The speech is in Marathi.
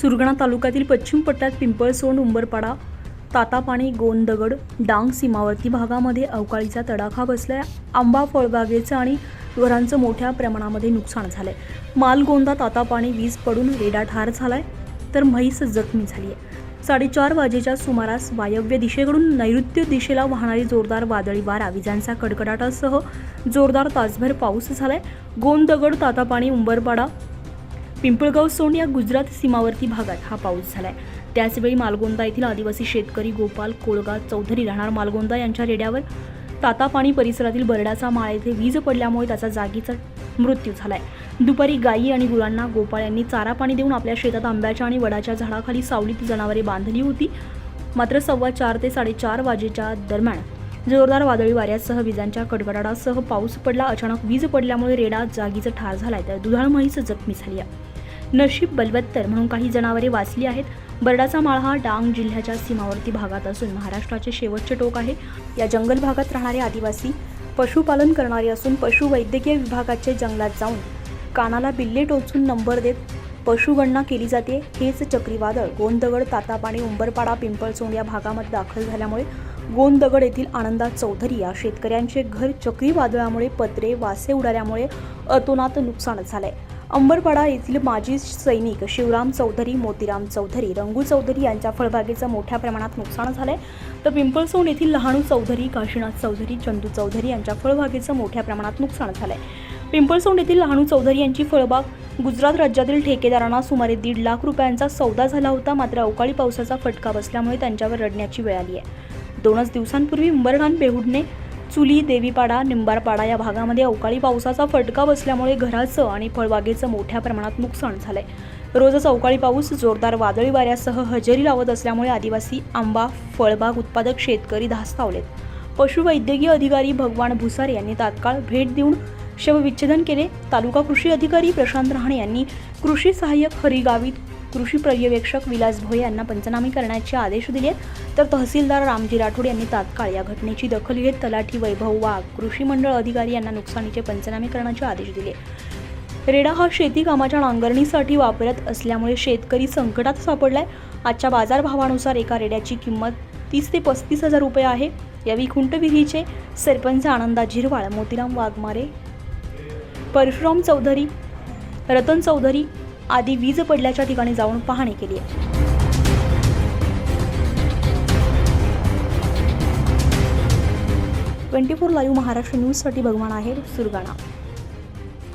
सुरगणा तालुक्यातील पश्चिम पट्ट्यात पिंपळसोंड उंबरपाडा तातापाणी गोंदगड डांग सीमावर्ती भागामध्ये अवकाळीचा तडाखा बसलाय. आंबा फळबागेचं आणि घरांचं मोठ्या प्रमाणामध्ये नुकसान झालंय. मालगोंदा तातापाणी वीज पडून रेडा ठार झालाय तर म्हैस जखमी झाली आहे साडेचार वाजेच्या सुमारास वायव्य दिशेकडून नैऋत्य दिशेला वाहणारी जोरदार वादळी वारा विजांचा कडकडाटासह जोरदार तासभर पाऊस झालाय. गोंदगड तातापाणी उंबरपाडा पिंपळगाव सोंड या गुजरात सीमावर्ती भागात हा पाऊस झालाय. त्याचवेळी मालगोंदा येथील आदिवासी शेतकरी गोपाल कोळगा चौधरी राहणार मालगोंदा यांच्या रेड्यावर तातापाणी परिसरातील बरडाचा माळ येथे वीज पडल्यामुळे त्याचा जागीचा मृत्यू झालाय. दुपारी गायी आणि गुरांना गोपाळ यांनी चारा पाणी देऊन आपल्या शेतात आंब्याच्या आणि वडाच्या झाडाखाली सावलीत जनावरे बांधली होती. मात्र सव्वा चार ते साडेचार वाजेच्या दरम्यान जोरदार वादळी वाऱ्यासह विजांच्या कडकडाटासह पाऊस पडला. अचानक वीज पडल्यामुळे रेडा जागीचं ठार झालाय. तर दुधाळ म्हैस जखमी झाली आहे. नशीब बलवत्तर म्हणून काही जनावरे वाचली आहेत. बरडाचा माळ हा डांग जिल्ह्याच्या सीमावर्ती भागात असून महाराष्ट्राचे शेवटचे टोक आहे. या जंगल भागात राहणारे आदिवासी पशुपालन करणारे असून पशुवैद्यकीय विभागाचे जंगलात जाऊन कानाला बिल्ले टोचून नंबर देत पशुगणना केली जाते. हेच चक्रीवादळ गोंदगड तातापाणी उंबरपाडा पिंपळचोंड या भागामध्ये दाखल झाल्यामुळे गोंदगड येथील आनंदा चौधरी या शेतकऱ्यांचे घर चक्रीवादळामुळे पत्रे वासे उडाल्यामुळे अतोनात नुकसान झालंय. अंबरपाडा येथील माजी सैनिक शिवराम चौधरी मोतीराम चौधरी रंगू चौधरी यांच्या फळबागेचं मोठ्या प्रमाणात नुकसान झालं आहे तर पिंपळसोंड येथील लहानू चौधरी काशीनाथ चौधरी चंदू चौधरी यांच्या फळबागेचं मोठ्या प्रमाणात नुकसान झालं आहे पिंपळसोंड येथील लहानू चौधरी यांची फळबाग गुजरात राज्यातील ठेकेदारांना सुमारे दीड लाख रुपयांचा सौदा झाला होता. मात्र अवकाळी पावसाचा फटका बसल्यामुळे त्यांच्यावर रडण्याची वेळ आली आहे. दोनच दिवसांपूर्वी उंबरठाण बेहूडने चुली देवीपाडा निंबारपाडा या भागामध्ये अवकाळी पावसाचा फटका बसल्यामुळे घराचं आणि फळबागेचं मोठ्या प्रमाणात नुकसान झालंय. रोजच अवकाळी पाऊस जोरदार वादळी वाऱ्यासह हजेरी लावत असल्यामुळे आदिवासी आंबा फळबाग उत्पादक शेतकरी धास्तावलेत. पशुवैद्यकीय अधिकारी भगवान भुसार यांनी तात्काळ भेट देऊन शवविच्छेदन केले. तालुका कृषी अधिकारी प्रशांत रहाणे यांनी कृषी सहाय्यक हरी गावित कृषी पर्यवेक्षक विलास भोये यांना पंचनामे करण्याचे आदेश दिले तर तहसीलदार रामजी राठोड यांनी तात्काळ या घटनेची दखल घेत तलाठी वैभव वाघ कृषी मंडळ अधिकारी यांना नुकसानीचे पंचनामे करण्याचे आदेश दिले. रेडा हा शेती कामाच्या नांगरणीसाठी वापरत असल्यामुळे शेतकरी संकटात सापडलाय. आजच्या बाजारभावानुसार एका रेड्याची किंमत तीस ते पस्तीस हजार रुपये आहे. यावेळी विधीचे सरपंच आनंदा झिरवाळ मोतीराम वाघमारे परशुराम चौधरी रतन चौधरी आधी वीज पडल्याच्या ठिकाणी जाऊन पाहणी केली आहे. ट्वेंटी फोर लाईव्ह महाराष्ट्र न्यूजसाठी भगवान आहे सुरगाणा.